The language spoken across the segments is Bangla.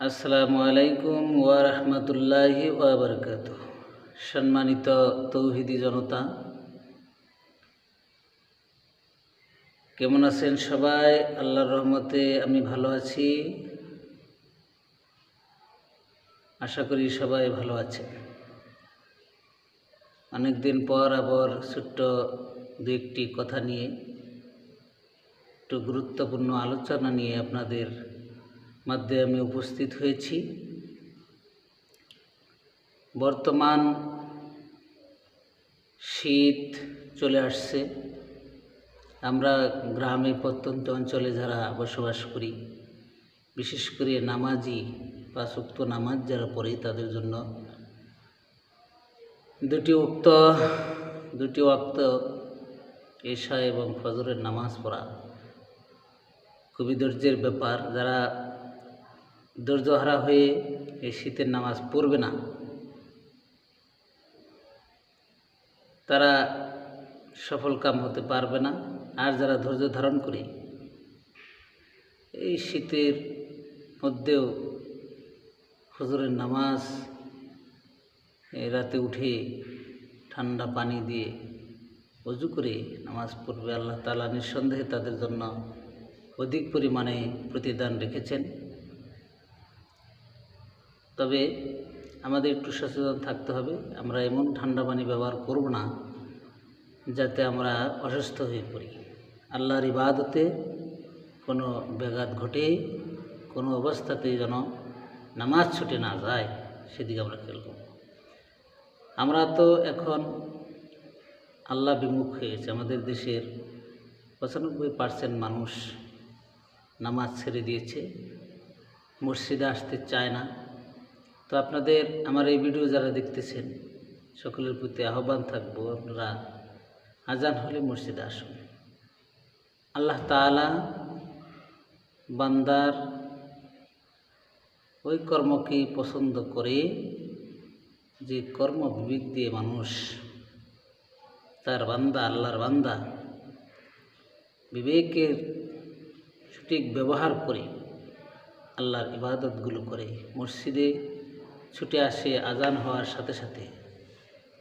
আসসালামু আলাইকুম ওয়া রাহমাতুল্লাহি ওয়া বারাকাতুহু। সম্মানিত তৌহিদি জনতা, কেমন আছেন সবাই? আল্লাহর রহমতে আমি ভালো আছি। আশা করি সবাই ভালো আছেন। অনেক দিন পর আবার ছোট্ট দু একটি কথা নিয়ে, একটু গুরুত্বপূর্ণ আলোচনা নিয়ে আপনাদের মধ্যে আমি উপস্থিত হয়েছি। বর্তমান শীত চলে আসছে। আমরা গ্রামে প্রত্যন্ত অঞ্চলে যারা বসবাস করি, বিশেষ করে নামাজি বা সুক্ত নামাজ যারা পড়ে তাদের জন্য দুটি উক্ত, দুটি ওক্ত এশা এবং ফজরের নামাজ পড়া খুবই ধৈর্যের ব্যাপার। যারা ধৈর্যহারা হয়ে এই শীতের নামাজ পড়বে না। তারা সফল কাম হতে পারবে না। আর যারা ধৈর্য ধারণ করে এই শীতের মধ্যেও হজরের নামাজ রাতে উঠে ঠান্ডা পানি দিয়ে অজু করে নামাজ পড়বে, আল্লাহ তালা নিঃসন্দেহে তাদের জন্য অধিক পরিমাণে প্রতিদান রেখেছেন। তবে আমাদের একটু সচেতন থাকতে হবে। আমরা এমন ঠান্ডা পানি ব্যবহার করব না, যাতে আমরা অসুস্থ হয়ে পড়ি। আল্লাহর ইবাদতে কোনো ব্যাঘাত ঘটে, কোনো অবস্থাতে যেন নামাজ ছুটে না যায়, সেদিকে আমরা খেয়াল করব। আমরা তো এখন আল্লাহ বিমুখ হয়েছে আমাদের দেশের পঁচানব্বই পার্সেন্ট মানুষ নামাজ ছেড়ে দিয়েছে। মসজিদে আসতে চায় না। তো আপনাদের আমার এই ভিডিও যারা দেখতেছেন, সকলের প্রতি আহ্বান থাকব আপনারা আজান হলে মসজিদে আসুন। আল্লাহ তালা বান্দার ওই কর্মকে পছন্দ করে যে কর্ম বিবেক দিয়ে মানুষ তার বান্দা, আল্লাহর বান্দা বিবেকের সঠিক ব্যবহার করে আল্লাহর ইবাদতগুলো করে মসজিদে ছুটে আসে আজান হওয়ার সাথে সাথে।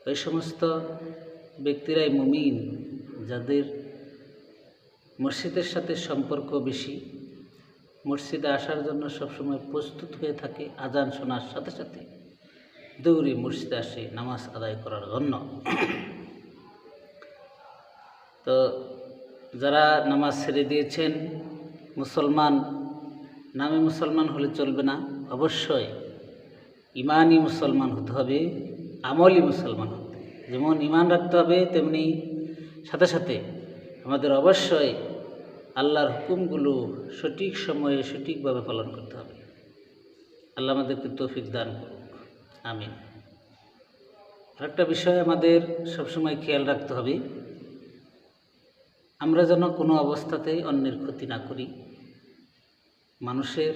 ওই সমস্ত ব্যক্তিরাই মুমিন, যাদের মসজিদের সাথে সম্পর্ক বেশি। মসজিদে আসার জন্য সবসময় প্রস্তুত হয়ে থাকে আজান শোনার সাথে সাথে। দৌড়ে মসজিদে আসে নামাজ আদায় করার জন্য। তো যারা নামাজ ছেড়ে দিয়েছেন, মুসলমান, নামে মুসলমান হলে চলবে না। অবশ্যই ইমানই মুসলমান হতে হবে, আমলই মুসলমান হতে যেমন ইমান রাখতে হবে, তেমনি সাথে সাথে আমাদের অবশ্যই আল্লাহর হুকুমগুলো সঠিক সময়ে সঠিকভাবে পালন করতে হবে। আল্লাহ আমাদেরকে তৌফিক দান করুক। আমিন। আরেকটা বিষয় আমাদের সবসময় খেয়াল রাখতে হবে, আমরা যেন কোনো অবস্থাতেই অন্যের ক্ষতি না করি, মানুষের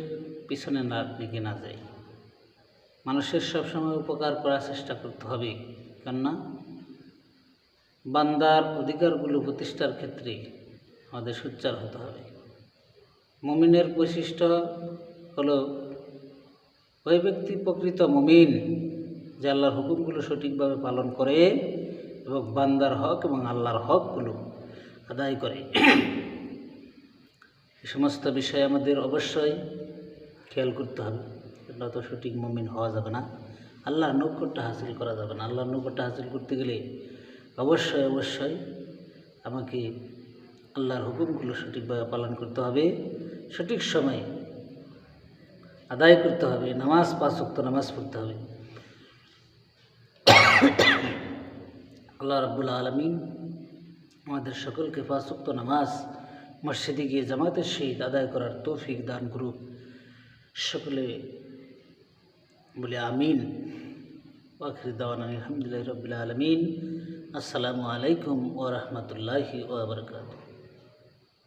পিছনে না দিকে না যাই। মানুষের সবসময় উপকার করার চেষ্টা করতে হবে। কেননা বান্দার অধিকারগুলো প্রতিষ্ঠার ক্ষেত্রে আমাদের সোচ্চার হতে হবে। মমিনের বৈশিষ্ট্য হল, ওই ব্যক্তি প্রকৃত মমিন যে আল্লাহর হুকুমগুলো সঠিকভাবে পালন করে এবং বান্দার হক এবং আল্লাহর হকগুলো আদায় করে। এ সমস্ত বিষয়ে আমাদের অবশ্যই খেয়াল করতে হবে। এটা তো সঠিক মমিন হওয়া যাবে না। আল্লাহর নৌকরটা হাসিল করা যাবে না। আল্লাহর নৌকরটা হাসিল করতে গেলে অবশ্যই অবশ্যই আমাকে আল্লাহর হুকুমগুলো সঠিকভাবে পালন করতে হবে। সঠিক সময়ে আদায় করতে হবে। নামাজ পাঁচ ওয়াক্ত নামাজ পড়তে হবে। আল্লাহ রাব্বুল আলমিন আমাদের সকলকে পাঁচ ওয়াক্ত নামাজ, মসজিদে গিয়ে জামাতের সহিত আদায় করার তৌফিক দান করুক। সকলে বলে আমিন ওয়াখির দাওয়ান আলহামদুলিল্লাহ রবিল আলমিন আসসালামু আলাইকুম ওরহমতুল্লাহি ওবরকাত